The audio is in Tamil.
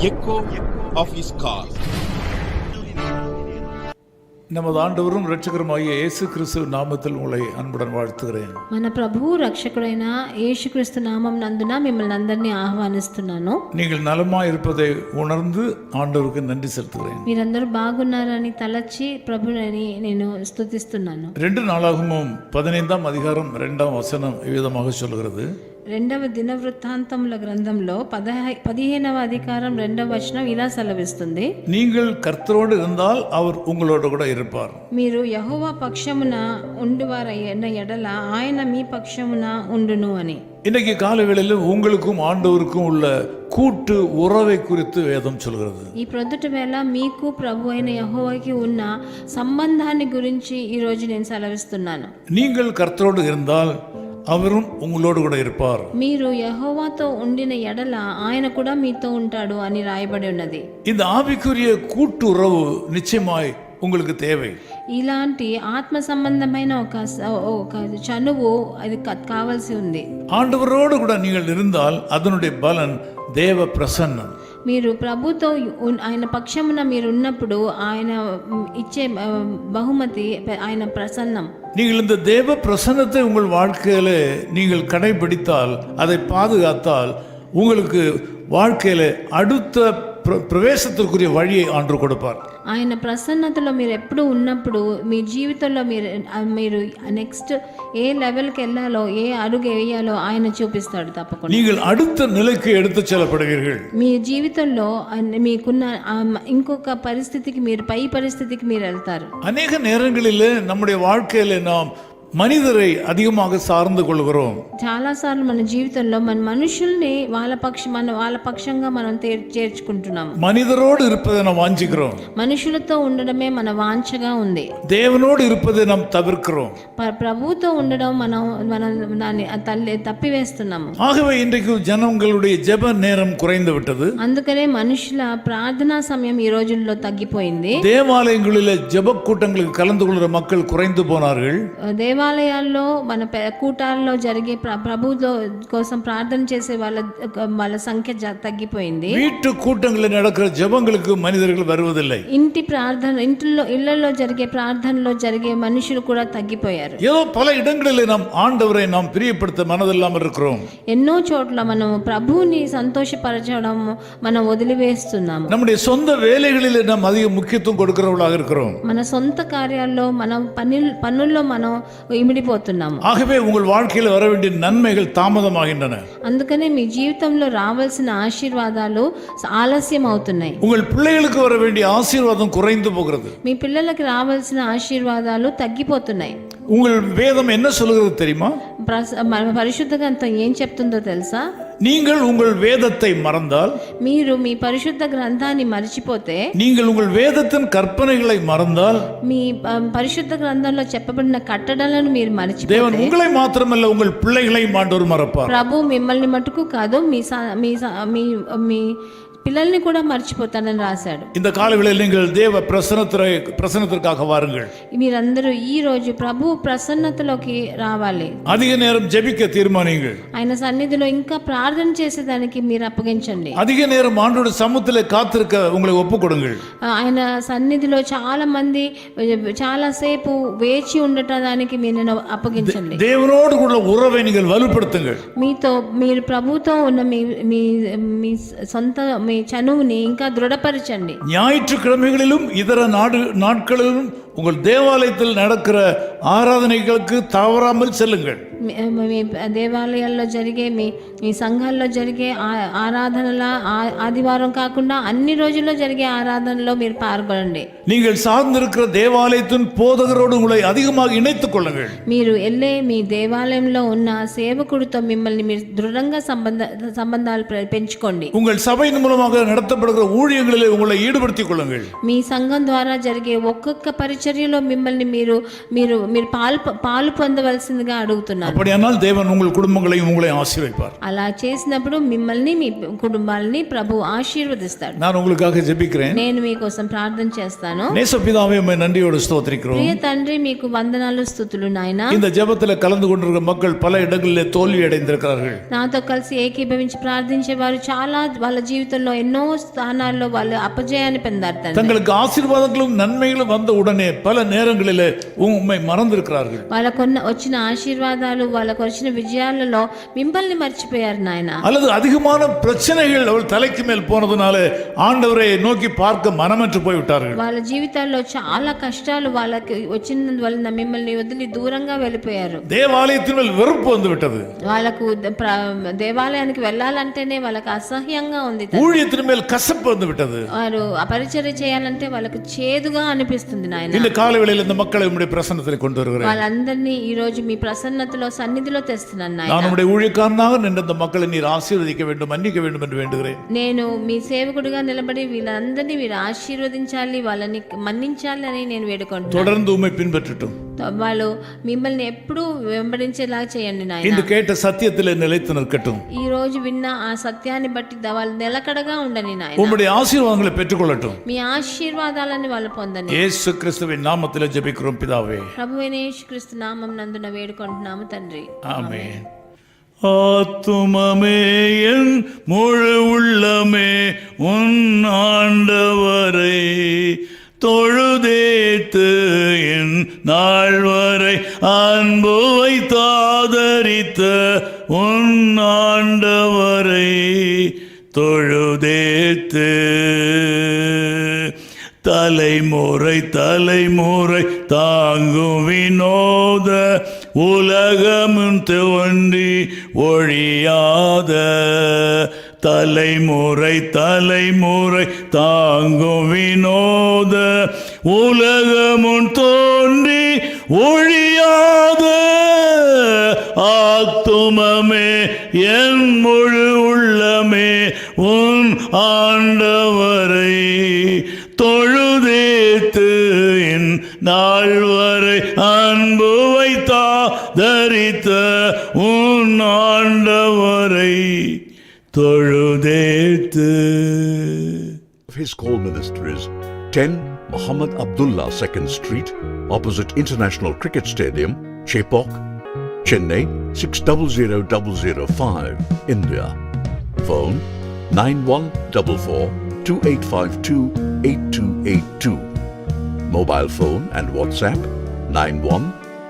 echo of his call. நமது ஆண்டவரும் இரட்சகருமாகிய இயேசு கிறிஸ்து நாமத்தில் உங்களை அன்புடன் வாழ்த்துகிறேன் మన ప్రభువు రక్షకుడైన యేసుక్రీస్తు నామం నందున మిమ్మల్ని అందరినీ ఆహ్వానిస్తున్నాను நீங்கள் நலமாய் இருப்பதை உணர்ந்து ஆண்டவருக்கு நன்றி செலுத்துகிறேன் మీరందరూ బాగున్నారని తలచి ప్రభుని నేను స్తుతిస్తున్నాను ரெண்டு நாளாகவும் பதினைந்தாம் அதிகாரம் இரண்டாம் வசனம் இவ்விதமாக சொல்கிறது రెండవ దిన వృత్తాంతముల గ్రంథంలో పదహై పదిహేనవ అధికారం రెండవ వచనం ఇలా సెలవిస్తుంది நீங்கள் கர்த்தரோடு இருந்தால் அவர் உங்களோடு கூட இருப்பார் మీరు యహోవా పక్షమున ఉండువారైన ఎడల ఆయన మీ పక్షమున ఉండును అని இன்னைக்கு காலவேளையில் உங்களுக்கும் ஆண்டவருக்கும் உள்ள கூட்டு உறவை குறித்து வேதம் சொல்கிறது ఈ ప్రొద్దుట వేళ మీకు ప్రభు అయిన యహోవాకి ఉన్న సంబంధాన్ని గురించి ఈరోజు నేను సెలవిస్తున్నాను நீங்கள் கர்த்தரோடு இருந்தால் அவரும் உங்களோடு கூட இருப்பார் మీరు యహోవాతో ఉండిన ఎడల ఆయన కూడా మీతో ఉంటాడు అని రాయబడి ఉన్నది இந்த ஆவிக்குரிய கூட்டு உறவு நிச்சயமாய் உங்களுக்கு தேவை ఇలాంటి ఆత్మ సంబంధమైన ఒక స- ఒక చనువు అది క- కావాల్సి ఉంది ஆண்டவரோடு கூட நீங்கள் இருந்தால் அதனுடைய பலன் தேவ பிரசன்னம் మీరు ప్రభుతో ఉన్- ఆయన పక్షమున మీరు ఉన్నప్పుడు ఆయన మ్, ఇచ్చే ఆ, బహుమతి ప- ఆయన ప్రసన్నం நீங்கள் இந்த தேவ பிரசன்னத்தை உங்கள் வாழ்க்கையில நீங்கள் கடைபிடித்தால் அதை பாதுகாத்தால் உங்களுக்கு வாழ்க்கையில அடுத்த பிர- பிரவேசத்திற்குரிய வழியை ஆண்டு கொடுப்பார் ఆయన ప్రసన్నతలో మీరు ఎప్పుడు ఉన్నప్పుడు మీ జీవితంలో మీరు ఆ, మీరు నెక్స్ట్ ఏ లెవెల్కి వెళ్ళాలో ఏ అడుగు వేయాలో ఆయన చూపిస్తాడు తప్పకుండా நீங்கள் அடுத்த நிலைக்கு எடுத்துச் செல்லப்படுவீர்கள் మీ జీవితంలో అన్- మీకున్న ఆ మ- ఇంకొక పరిస్థితికి మీరు పై పరిస్థితికి మీరు వెళ్తారు அநேக நேரங்களில் நம்முடைய வாழ்க்கையில நாம் மனிதரை அதிகமாக சார்ந்து கொள்கிறோம் చాలాసార్లు మన జీవితంలో మన మనుషుల్ని వాళ్ళ పక్ష మన వాళ్ళ పక్షంగా మనం తేర్- చేర్చుకుంటున్నాము மனிதரோடு இருப்பதை நாம் வாஞ்சிக்கிறோம் మనుషులతో ఉండడమే మన వాంఛగా ఉంది தேவனோடு இருப்பதை நாம் தவிர்க்கிறோம் ప- ప్రభువుతో ఉండడం మనం మన దాన్ని ఆ తల్లి తప్పివేస్తున్నాము ஆகவே இன்றைக்கு ஜனங்களுடைய ஜெப நேரம் குறைந்து விட்டது అందుకనే మనుషుల ప్రార్థనా సమయం ఈ రోజుల్లో తగ్గిపోయింది தேவாலயங்களில் ஜெப கூட்டங்களுக்கு கலந்து கொள்கிற மக்கள் குறைந்து போனார்கள் దేవాలయాల్లో మన పె- కూటాల్లో జరిగే ప్ర- ప్రభువులో కోసం ప్రార్థన చేసే వాళ్ళ వాళ్ళ సంఖ్య జ- తగ్గిపోయింది வீட்டு கூட்டங்களில் நடக்கிற ஜெபங்களுக்கு மனிதர்கள் வருவதில்லை ఇంటి ప్రార్థన ఇంట్లో ఇళ్లలో జరిగే ప్రార్థనలో జరిగే మనుషులు కూడా తగ్గిపోయారు ஏதோ பல இடங்களில் நாம் ஆண்டவரை நாம் பிரியப்படுத்த மனதில்லாமல் இருக்கிறோம் ఎన్నో చోట్ల మనం ప్రభువుని సంతోషపరచడం మనం వదిలివేస్తున్నాము நம்முடைய சொந்த வேலைகளில் நாம் அதிக முக்கியத்துவம் கொடுக்கிறவர்களாக இருக்கிறோம் మన సొంత కార్యాల్లో మనం పని పనుల్లో మనం ఇమిడిపోతున్నాము ஆகவே உங்கள் வாழ்க்கையில் வர வேண்டிய நன்மைகள் தாமதமாகின்றன అందుకనే మీ జీవితంలో రావాల్సిన ఆశీర్వాదాలు ఆలస్యం అవుతున్నాయి உங்கள் பிள்ளைகளுக்கு வர வேண்டிய ஆசீர்வாதம் குறைந்து போகிறது మీ పిల్లలకి రావాల్సిన ఆశీర్వాదాలు తగ్గిపోతున్నాయి உங்கள் வேதம் என்ன சொல்லுகிறது தெரியுமா ప్రస- మన పరిశుద్ధ గ్రంథం ఏం చెప్తుందో తెలుసా நீங்கள் உங்கள் வேதத்தை மறந்தால் మీరు మీ పరిశుద్ధ గ్రంథాన్ని మర్చిపోతే நீங்கள் உங்கள் வேதத்தின் கற்பனைகளை மறந்தால் మీ ఆ, పరిశుద్ధ గ్రంథంలో చెప్పబడిన కట్టడలను మీరు మర్చిపోతే தேவன் உங்களை மாத்திரமல்ல உங்கள் பிள்ளைகளையும் ஆண்டவர் மறப்பார் ప్రభు మిమ్మల్ని మటుకు కాదు మీ స- మీ స- మీ మీ పిల్లల్ని కూడా మర్చిపోతానని రాశాడు இந்த காலங்களில் நீங்கள் தேவ பிரசனத்திரை பிரசனத்திற்காக வாருங்கள் మీరందరూ ఈ రోజు ప్రభు ప్రసన్నతలోకి రావాలి அதிக நேரம் ஜெபிக்க தீர்மானியுங்கள் ఆయన సన్నిధిలో ఇంకా ప్రార్థన చేసేదానికి మీరు అప్పగించండి அதிக நேரம் ஆண்டோட சமூகத்தில் காத்திருக்க உங்களை ஒப்புக் கொடுங்கள் ఆయన సన్నిధిలో చాలా మంది చాలా సేపు వేచి ఉండటానికి మీరు అప్పగించండి தேவனோடு கூட உறவை நீங்கள் வலுப்படுத்துங்கள் మీతో మీరు ప్రభుతో ఉన్న మీ మీ మీ సొంత మీ చనువుని ఇంకా దృఢపరచండి ஞாயிற்றுக்கிழமைகளிலும் இதர நாடு நாட்களிலும் உங்கள் தேவாலயத்தில் நடக்கிற ஆராதனைகளுக்கு தவறாமல் செல்லுங்கள் మీ- మీ దేవాలయాల్లో జరిగే మీ మీ సంఘాల్లో జరిగే ఆ- ఆరాధనల ఆ- ఆదివారం కాకుండా అన్ని రోజుల్లో జరిగే ఆరాధనలో మీరు పాల్గొనండి நீங்கள் சார்ந்திருக்கிற தேவாலயத்தின் போதகரோடு உங்களை அதிகமாக இணைத்துக் கொள்ளுங்கள் మీరు వెళ్ళే మీ దేవాలయంలో ఉన్న సేవకుడితో మిమ్మల్ని మీరు దృఢంగా సంబంధ సంబంధాలు పె- పెంచుకోండి உங்கள் சபையின் மூலமாக நடத்தப்படுகிற ஊழியங்களிலே உங்களை ஈடுபடுத்திக் கொள்ளுங்கள் మీ సంఘం ద్వారా జరిగే ఒక్కొక్క పరిచర్య పరిచర్యలో మిమ్మల్ని మీరు మీరు మీరు పాలు పాలు పొందవలసిందిగా అడుగుతున్నాను அப்படியானால் தேவன் உங்கள் குடும்பங்களையும் உங்களையும் ஆசீர்வைப்பார் అలా చేసినప్పుడు మిమ్మల్ని మీ కుటుంబాలని ప్రభు ఆశీర్వదిస్తాడు நான் உங்களுக்காக ஜெபிக்கிறேன் నేను మీకోసం ప్రార్థన చేస్తాను நேசப்பிதாவே உம்மை நன்றியோடு ஸ்தோத்திரிக்கிறோம் ప్రియ తండ్రి మీకు వందనాలు స్థుతులు నాయన இந்த ஜெபத்தில் கலந்து கொண்டிருக்கிற மக்கள் பல இடங்களிலே தோல்வி அடைந்திருக்கிறார்கள் నాతో కలిసి ఏకీభవించి ప్రార్థించే వారు చాలా వాళ్ళ జీవితంలో ఎన్నో స్థానాల్లో వాళ్ళు అపజయాన్ని పొందారు తండ్రి தங்களுக்கு ஆசீர்வாதங்களும் நன்மைகளும் வந்த உடனே பல நேரங்களிலே உம்மை மறந்திருக்கிறார்கள் వాళ్ళకున్న వచ్చిన ఆశీర్వాదాలు వాళ్ళకు వచ్చిన విజయాలలో మిమ్మల్ని మర్చిపోయారు నాయన அல்லது அதிகமான பிரச்சனைகள் அவள் தலைக்கு மேல் போனதுனால ஆண்டவரை நோக்கி பார்க்க மனமற்று போய்விட்டார்கள் వాళ్ళ జీవితాల్లో చాలా కష్టాలు వాళ్ళకి వచ్చిన వలన మిమ్మల్ని వదిలి దూరంగా వెళ్ళిపోయారు தேவாலயத்தின் மேல் வெறுப்பு வந்து விட்டது వాళ్ళకు ద- ప్ర- దేవాలయానికి వెళ్ళాలంటేనే వాళ్ళకి అసహ్యంగా ఉంది తండ్రి. ஊழியத்தின் மேல் கசப்பு வந்து விட்டது వారు అపరిచర్య చేయాలంటే వాళ్ళకు చేదుగా అనిపిస్తుంది నాయన இந்த கால வேளையில் இந்த மக்களை உம்முடைய பிரசன்னத்தில் கொண்டு வருகிறேன் వాళ్ళందరినీ ఈ రోజు మీ ప్రసన్నతలో సన్నిధిలో తెస్తున్నాను నాయన நான் உம்முடைய ஊழியக்காரனாக நின்ற இந்த மக்களை நீர் ஆசீர்வதிக்க வேண்டும் மன்னிக்க வேண்டும் என்று வேண்டுகிறேன் నేను మీ సేవకుడిగా నిలబడి వీళ్ళందరినీ మీరు ఆశీర్వదించాలి వాళ్ళని మన్నించాలి అని నేను వేడుకుంటున్నాను தொடர்ந்து உம்மை பின்பற்றட்டும் వాళ్ళు మిమ్మల్ని ఎప్పుడూ వెంబడించేలా చేయండి నాయన இன்று கேட்ட சத்தியத்தில் நிலைத்து நிற்கட்டும் ఈ రోజు విన్న ఆ సత్యాన్ని బట్టి ద- వాళ్ళు నిలకడగా ఉండని నాయన உம்முடைய ஆசீர்வாதங்களை பெற்றுக்கொள்ளட்டும் మీ ఆశీర్వాదాలని వాళ్ళు పొందని இயேசு கிறிஸ்துவின் நாமத்தில் ஜெபிக்கிறோம் பிதாவே ప్రభు క్రీస్తు నామం నందున వేడుకుంటున్నాము తండ్రి ஆமென். ஆத்துமமே என் முழு உள்ளமே உன் ஆண்டவரை. தொழுதேத்து என் நாள் வரை அன்புவை தாதரித்த உன் ஆண்டவரை. தொழுதேத்து தலைமுறை தலைமுறை தாங்கும் வினோத உலகமும் தோன்றி ஒழியாத தலைமுறை தலைமுறை தாங்கும் வினோத. உலகமும் தோன்றி ஒழியாத ஆத்துமமே என் முழு உள்ளமே உன் ஆண்டவரை தொழுதேத்து என் நாள் வரை அன்பு தரித்த உன் ஆண்டவரை தொழுதேத்து of his call ministries 10 Muhammad Abdullah 2nd Street, opposite International Cricket Stadium, Chepok, Chennai 600005, India. Phone 9144 2852 8282. Mobile phone and WhatsApp 91